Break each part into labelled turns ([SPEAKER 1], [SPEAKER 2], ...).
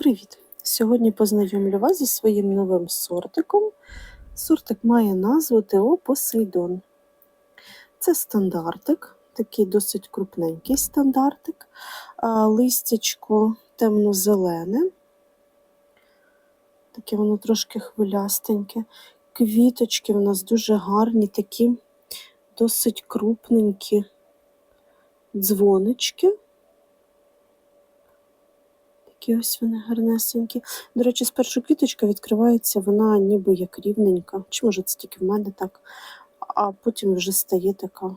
[SPEAKER 1] Привіт! Сьогодні познайомлю вас зі своїм новим сортиком. Сортик має назву ТО Посейдон. Це стандартик, такий досить крупненький стандартик, листячко темно-зелене, таке воно трошки хвилястеньке. Квіточки в нас дуже гарні, такі досить крупненькі дзвонички. Такі ось вони гарнесенькі. До речі, спершу квіточка відкривається, вона ніби як рівненька. Чи може це тільки в мене так, а потім вже стає така.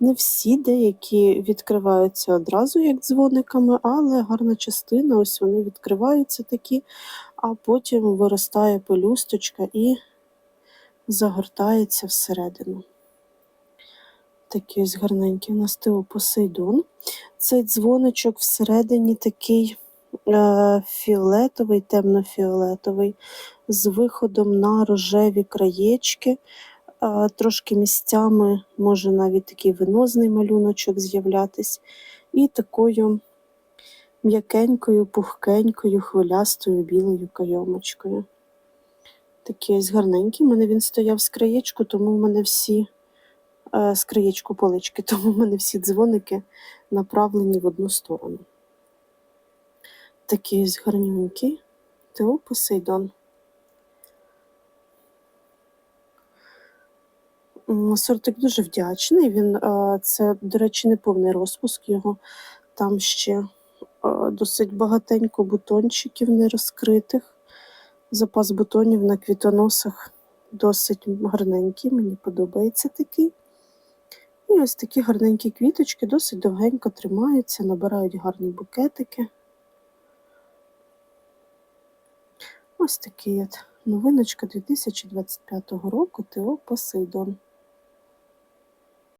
[SPEAKER 1] Не всі деякі відкриваються одразу, як дзвониками, але гарна частина, ось вони відкриваються такі, а потім виростає пелюсточка і загортається всередину. Такий ось гарненький у нас Тео Посейдон. Цей дзвоничок всередині такий е, фіолетовий, темно-фіолетовий, з виходом на рожеві краєчки. Е, трошки місцями може навіть такий венозний малюночок з'являтись. І такою м'якенькою, пухкенькою, хвилястою білою кайомочкою. Такий ось гарненький. У мене він стояв з краєчку, тому в мене всі з краєчку полички, тому в мене всі дзвоники направлені в одну сторону. Такий ось гарненький. Тео Посейдон. Сортик дуже вдячний. Він, е, це, до речі, не повний розпуск його. Там ще е, досить багатенько бутончиків нерозкритих. Запас бутонів на квітоносах досить гарненький, мені подобається такий. І ось такі гарненькі квіточки досить довгенько тримаються, набирають гарні букетики. Ось такий от новиночка 2025 року ТО Посейдон.